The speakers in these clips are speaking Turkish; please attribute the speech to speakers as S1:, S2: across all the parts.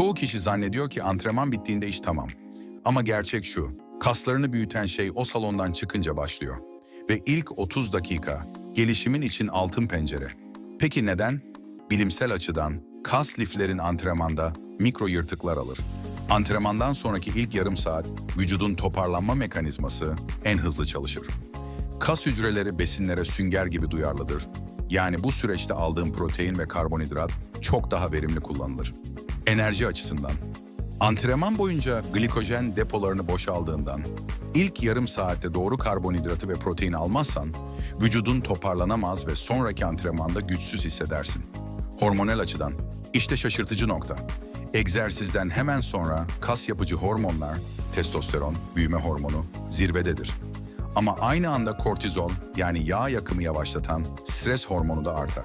S1: Çoğu kişi zannediyor ki antrenman bittiğinde iş tamam. Ama gerçek şu, kaslarını büyüten şey o salondan çıkınca başlıyor. Ve ilk 30 dakika gelişimin için altın pencere. Peki neden? Bilimsel açıdan kas liflerin antrenmanda mikro yırtıklar alır. Antrenmandan sonraki ilk yarım saat vücudun toparlanma mekanizması en hızlı çalışır. Kas hücreleri besinlere sünger gibi duyarlıdır. Yani bu süreçte aldığım protein ve karbonhidrat çok daha verimli kullanılır. Enerji açısından. Antrenman boyunca glikojen depolarını boşaldığından, ilk yarım saatte doğru karbonhidratı ve protein almazsan, vücudun toparlanamaz ve sonraki antrenmanda güçsüz hissedersin. Hormonal açıdan, işte şaşırtıcı nokta. Egzersizden hemen sonra kas yapıcı hormonlar, testosteron, büyüme hormonu zirvededir. Ama aynı anda kortizol yani yağ yakımı yavaşlatan stres hormonu da artar.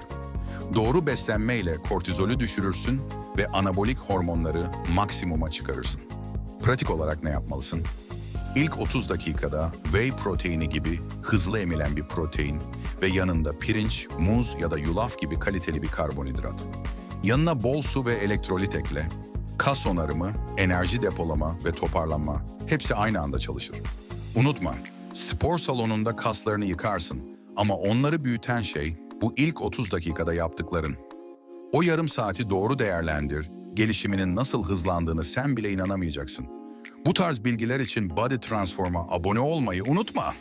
S1: Doğru beslenmeyle kortizolü düşürürsün ve anabolik hormonları maksimuma çıkarırsın. Pratik olarak ne yapmalısın? İlk 30 dakikada whey proteini gibi hızlı emilen bir protein ve yanında pirinç, muz ya da yulaf gibi kaliteli bir karbonhidrat. Yanına bol su ve elektrolit ekle. Kas onarımı, enerji depolama ve toparlanma hepsi aynı anda çalışır. Unutma, spor salonunda kaslarını yıkarsın ama onları büyüten şey bu ilk 30 dakikada yaptıkların. O yarım saati doğru değerlendir, gelişiminin nasıl hızlandığını sen bile inanamayacaksın. Bu tarz bilgiler için Body Transform'a abone olmayı unutma.